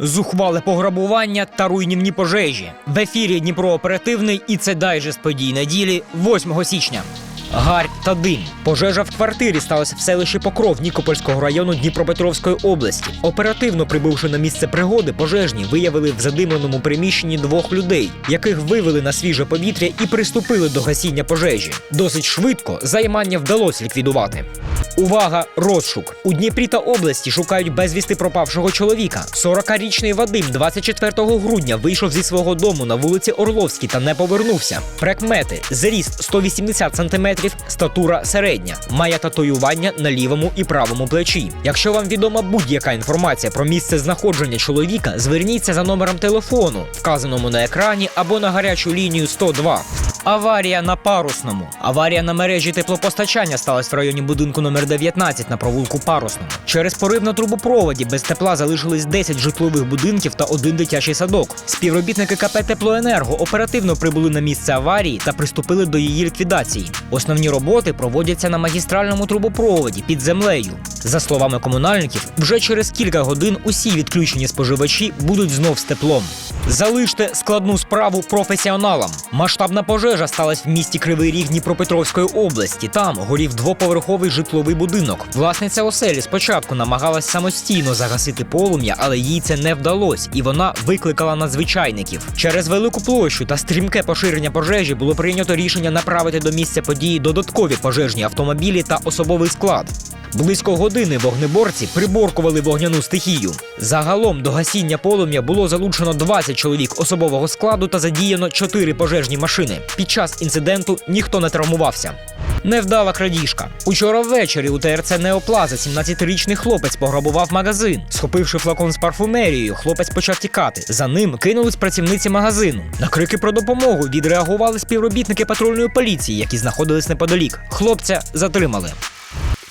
зухвале пограбування та руйнівні пожежі. В ефірі Дніпро оперативний і це дайджест подій неділі 8 січня. Гарь та дим. Пожежа в квартирі сталася в селищі Покров Нікопольського району Дніпропетровської області. Оперативно прибувши на місце пригоди, пожежні виявили в задимленому приміщенні двох людей, яких вивели на свіже повітря і приступили до гасіння пожежі. Досить швидко займання вдалося ліквідувати. Увага! Розшук у Дніпрі та області шукають безвісти пропавшого чоловіка. 40-річний Вадим 24 грудня вийшов зі свого дому на вулиці Орловській та не повернувся. Прикмети: зріст 180 см, статура середня, має татуювання на лівому і правому плечі. Якщо вам відома будь-яка інформація про місце знаходження чоловіка, зверніться за номером телефону, вказаному на екрані або на гарячу лінію 102. Аварія на парусному. Аварія на мережі теплопостачання сталася в районі будинку номер 19 на провулку Парусному. Через порив на трубопроводі без тепла залишились 10 житлових будинків та один дитячий садок. Співробітники КП Теплоенерго оперативно прибули на місце аварії та приступили до її ліквідації. Основні роботи проводяться на магістральному трубопроводі під землею. За словами комунальників, вже через кілька годин усі відключені споживачі будуть знов з теплом. Залиште складну справу професіоналам. Масштабна пожежа сталася в місті Кривий Ріг Дніпропетровської області. Там горів двоповерховий житловий будинок. Власниця оселі спочатку намагалась самостійно загасити полум'я, але їй це не вдалося, і вона викликала надзвичайників. Через велику площу та стрімке поширення пожежі було прийнято рішення направити до місця події додаткові пожежні автомобілі та особовий склад. Близько години вогнеборці приборкували вогняну стихію. Загалом до гасіння полум'я було залучено 20 чоловік особового складу та задіяно 4 пожежні машини. Під час інциденту ніхто не травмувався. Невдала крадіжка. Учора ввечері у ТРЦ Неоплаза 17-річний хлопець пограбував магазин. Схопивши флакон з парфумерією, хлопець почав тікати. За ним кинулись працівниці магазину. На крики про допомогу відреагували співробітники патрульної поліції, які знаходились неподалік. Хлопця затримали.